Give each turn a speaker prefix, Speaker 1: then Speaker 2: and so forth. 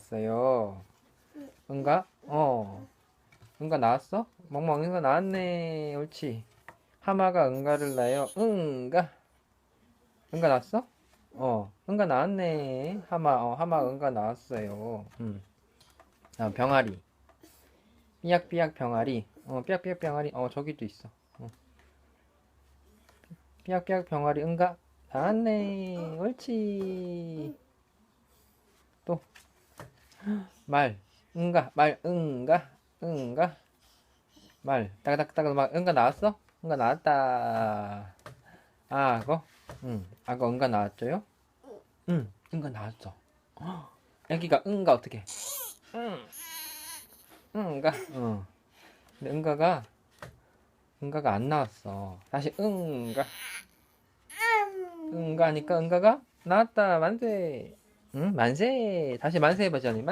Speaker 1: 나왔어요. 응가? 어. 응가 나왔어? 멍멍 응가 나왔네. 옳지. 하마가 응가를 낳아요. 응가. 응가 나왔어? 어. 응가 나왔네. 하마, 어, 하마 응가 나왔어요. 음. 아, 병아리. 삐약삐약 병아리. 어, 삐약삐약 병아리. 어, 저기도 있어. 어. 삐약삐약 병아리 응가 나왔네. 옳지. 또. 말. 응가. 말. 응가. 응가. 말. 따가닥따가 막 응가 나왔어? 응가 나왔다. 아, 그거? 응. 아까 응가 나왔죠요? 응. 응가 나왔어. 헉, 애기가 응가 어떻게? 응. 응가. 응. 근데 응가가 응가가 안 나왔어. 다시 응가. 응가니까 응가가 나왔다. 만세. 응? 만세. 다시 만세 해보자. 만